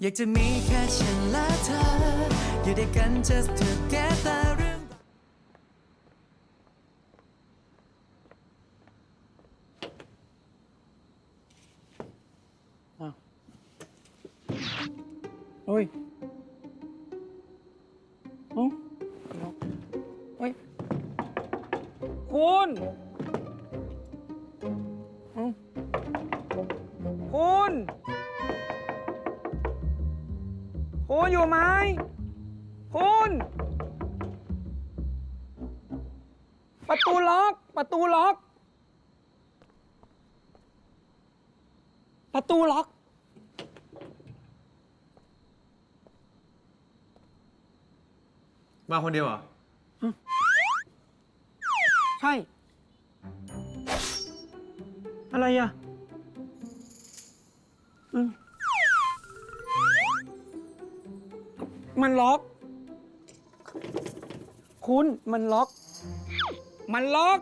อยากจะมีแค่ฉันและเธอ อยู่ด้วยกัน just together เรื่องเฮ้ยเอ้าเฮ้ย คุณ คุณอยู่ไหมคุณประตูล็อก ประตูล็อก ประตูล็อก มาคนเดียวเหรอ ใช่ อะไรอะ อืม มันล็อก คุณมันล็อก มันล็อก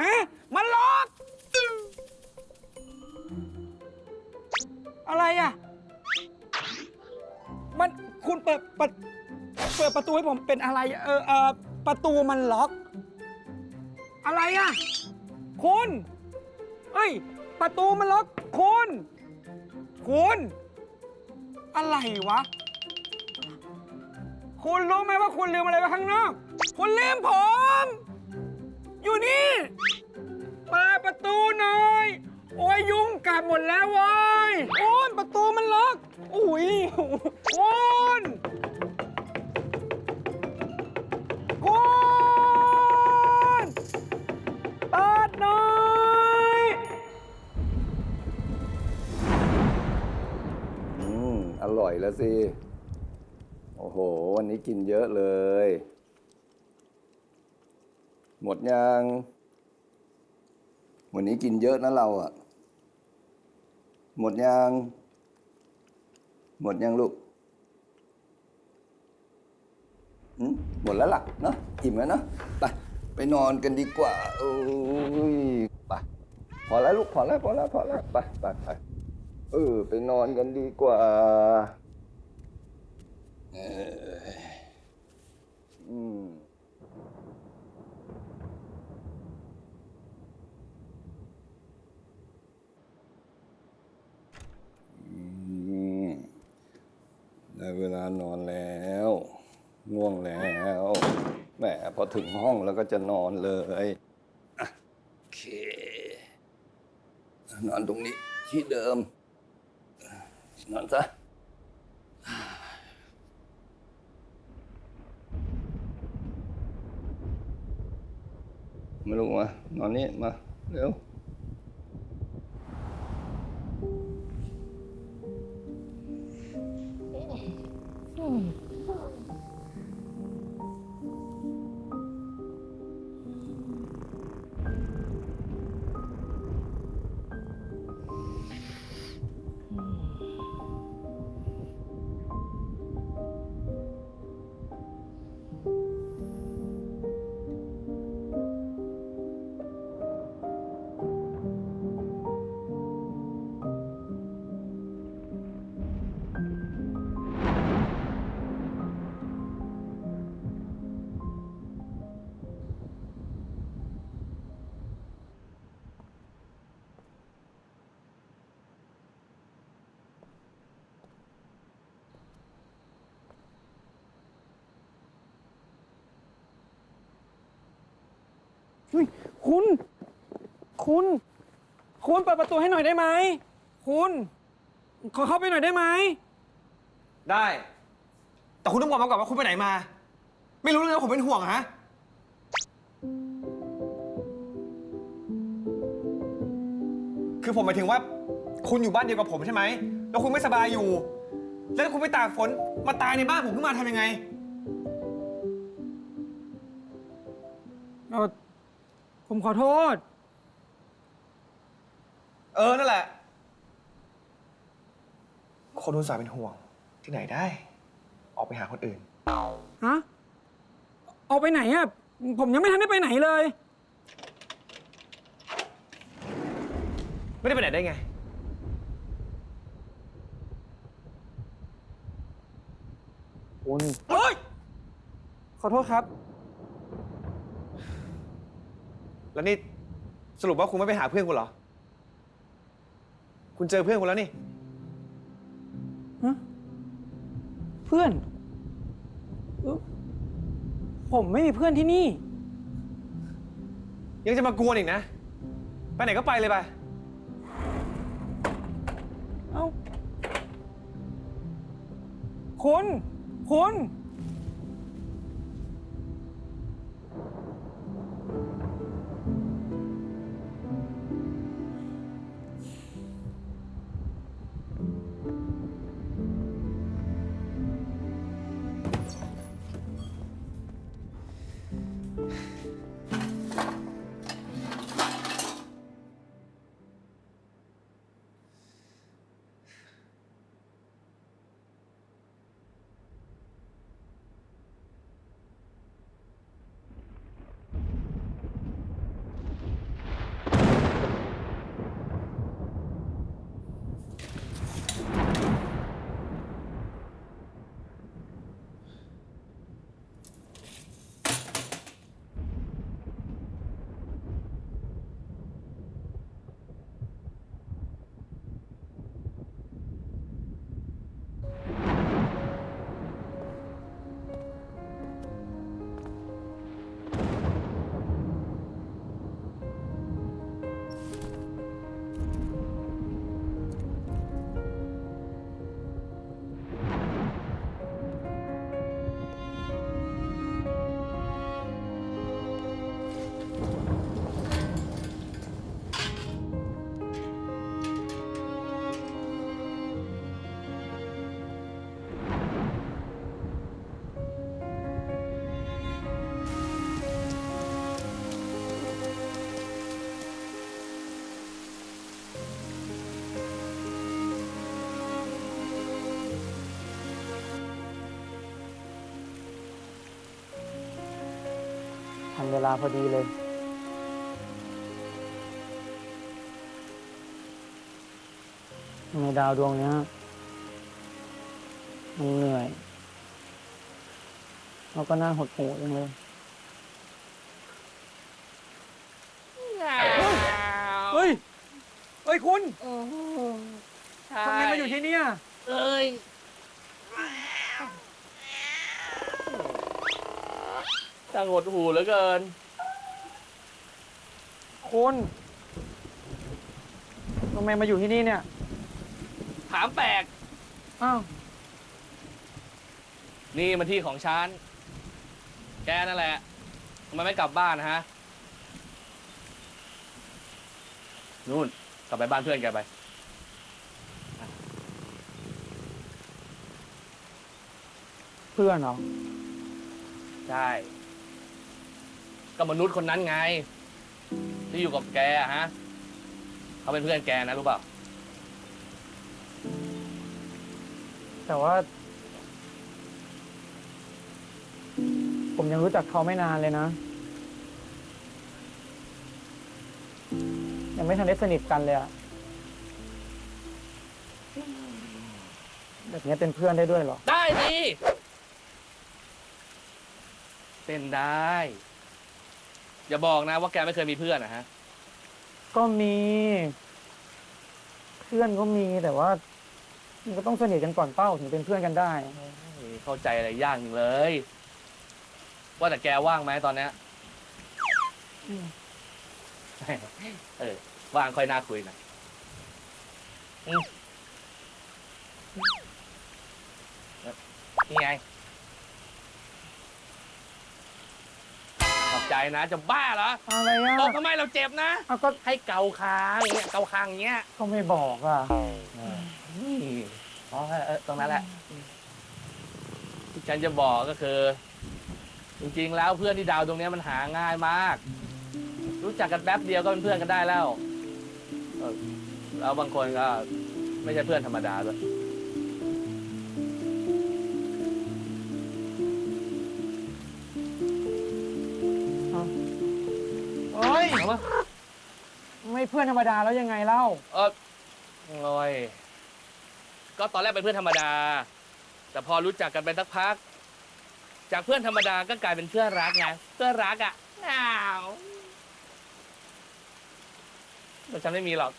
ฮะมันล็อกอะไรอะ มันคุณเปิดเปิดเปิดประตูให้ผมเป็นอะไรเออเออประตูมันล็อก อะไรอะ คุณ เอ้ย ประตูมันล็อก คุณ คุณ อะไรวะ คุณรู้ไหมว่าคุณลืมอะไรไว้ข้างนอก คุณลืมผม อยู่นี่ เปิดประตูหน่อย โอ้ยยุงกัดหมดแล้วเว้ยโอ้ประตูมันล็อก อุ้ยคุณคุณเปิดหน่อย อืม อร่อยแล้วสิ อ้โห วันนี้กินเยอะเลย หมดยัง วันนี้กินเยอะนะเราอะหมดยัง หมดยังลูกอืมหมดแล้วล่ะเนาะอิ่มแล้วเนาะไปไปนอนกันดีกว่าโอ้ยไปพอแล้วลูกพอแล้วพอแล้วพอแล้วไปไปไปเออไปนอนกันดีกว่า เอออืมได้เวลานอนแล้ว ง่วงแล้วแหมพอถึงห้องแล้วก็จะนอนเลยโอเค นอนตรงนี้ที่เดิม นอนซะ ไม่รู้มานอนนี่มาเร็วอืม คุณ คุณ คุณเปิดประตูให้หน่อยได้ไหม คุณ ขอเข้าไปหน่อยได้ไหม ได้ แต่คุณต้องบอกมาก่อนว่าคุณไปไหนมา ไม่รู้เลยว่าผมเป็นห่วงอะฮะ คือผมหมายถึงว่า คุณอยู่บ้านเดียวกับผมใช่ไหม แล้วคุณไม่สบายอยู่ แล้วคุณไปตากฝนมาตายในบ้านผมขึ้นมาทำยังไง เออ ผมขอโทษ เออ นั่นแหละ คนอุตส่าห์เป็นห่วง ที่ไหนได้ ออกไปหาคนอื่น ฮะเอาไปไหนอะผมยังไม่ทันได้ไปไหนเลย ไม่ได้ไปไหนได้ไง คุณ เฮ้ย ขอโทษครับ แล้วนี่สรุปว่าคุณไม่ไปหาเพื่อนคุณเหรอ คุณเจอเพื่อนคุณแล้วนี่ ฮะเพื่อนเอ้อผมไม่มีเพื่อนที่นี่ ยังจะมากวนอีกนะ ไปไหนก็ไปเลยไป เอ้าคุณคุณาพอดีเลยทำไมดาวดวงเนี้ยมันเหนื่อยแล้วก็น่าหดหู่จังเลยเฮ้ย เฮ้ยคุณ ทำไมมาอยู่ที่เนี่ย เอ้ย ช่างหดหูเหลือเกิน คุณทำไมมาอยู่ที่นี่เนี่ย ถามแปลก อ้าว นี่มันที่ของฉัน แกนั่นแหละทำไมไม่กลับบ้านนะฮะ นู่น กลับไปบ้านเพื่อนแกไป เพื่อนเหรอ ใช่ ก็มนุษย์คนนั้นไง ที่อยู่กับแกอะฮะเขาเป็นเพื่อนแกนะรู้เปล่า แต่ว่า ผมยังรู้จักเขาไม่นานเลยนะ ยังไม่ทันได้สนิทกันเลยอะแบบนี้เป็นเพื่อนได้ด้วยเหรอ ได้ดิเป็นได้ อย่าบอกนะว่าแกไม่เคยมีเพื่อนนะฮะ ก็มี เพื่อนก็มีแต่ว่ามันก็ต้องสนิทกันก่อนเป้าถึงเป็นเพื่อนกันได้ เข้าใจอะไรยากจริงเลย ว่าแต่แกว่างไหมตอนเนี้ยอืม เออ ว่างค่อยน่าคุยหน่อยอืมนี่ไง ขอบ ใจนะจะบ้าเหรออะไรตบอะทำไมเราเจ็บนะ เอาก็ให้เกาคางอย่างเงี้ยเกาคางอย่างเงี้ยเขาไม่บอกอะนี่อ๋อเออตรงนั้นแหละที่ฉันจะบอกก็คือ จริงๆ แล้วเพื่อนที่ดาวตรงเนี้ยมันหาง่ายมาก รู้จักกันแป๊บเดียวก็เป็นเพื่อนกันได้แล้วเออแล้วบางคนก็ไม่ใช่เพื่อนธรรมดาด้วย เพื่อนธรรมดาแล้วยังไงเล่า เออโอ้ยก็ตอนแรกเป็นเพื่อนธรรมดา แต่พอรู้จักกันไปสักพัก จากเพื่อนธรรมดาก็กลายเป็นเพื่อนรักไงเพื่อนรักอะอ้าวแต่ฉันไม่มีหรอก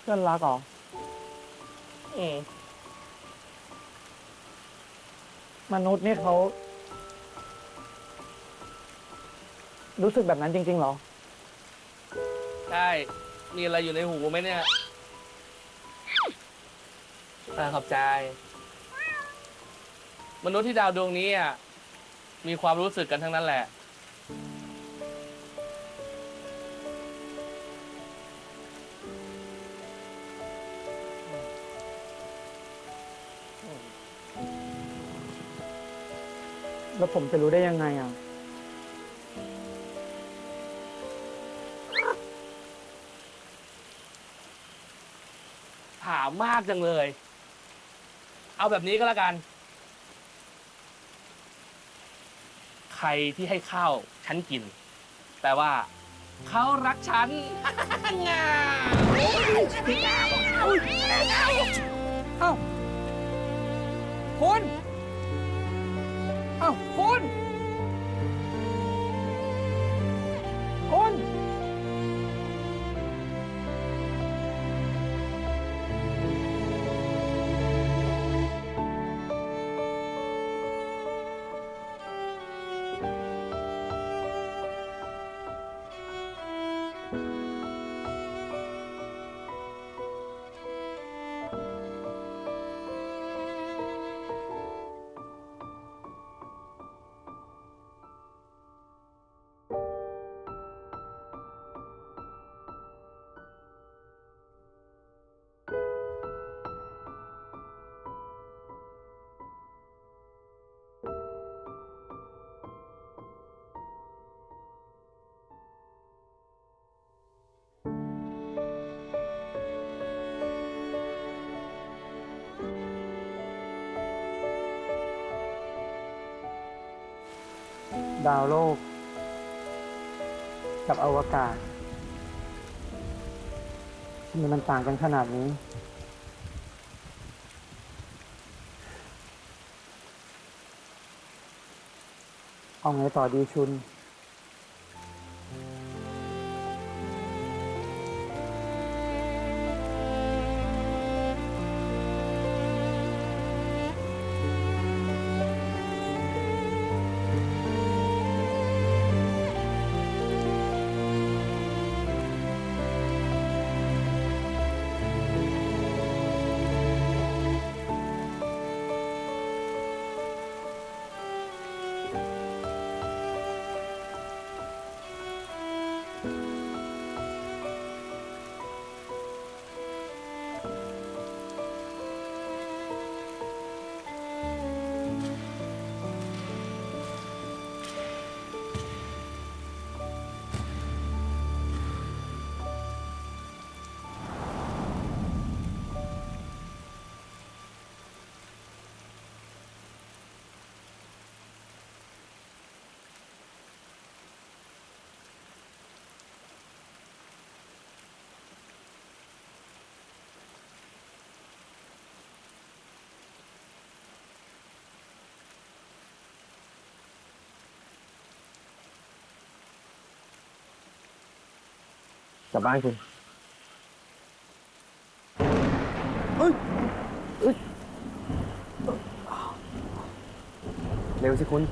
เพื่อนรักเหรออืมมนุษย์นี่เขา รู้สึกแบบนั้นจริงๆเหรอ ใช่ มีอะไรอยู่ในหูไหมเนี่ยอ่าขอบใจ มนุษย์ที่ดาวดวงนี้อะ มีความรู้สึกกันทั้งนั้นแหละ แล้วผมจะรู้ได้ยังไงอะ ถามมากจังเลย เอาแบบนี้ก็แล้วกัน ใครที่ให้ข้าวฉันกิน แปลว่า เขารักฉัน งาเอ้าคุณ ดาวโลก กับอวกาศทำไมมันต่างกันขนาดนี้ เอาไงต่อดีชุน ลับบ้านคุณเฮ้ยเฮ้ยเร็วสิคุณ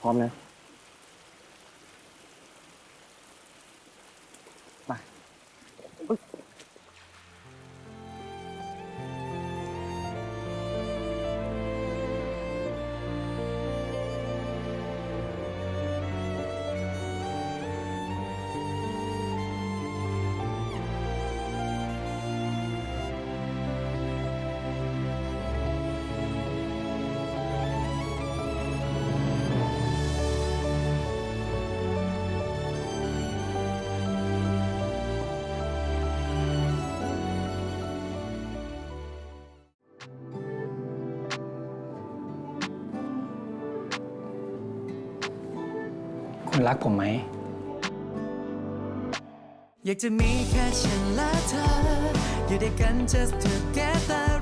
พร้อมนะ รักผมไหม อยากจะมีแค่ฉันและเธอ อยู่ด้วยกัน just together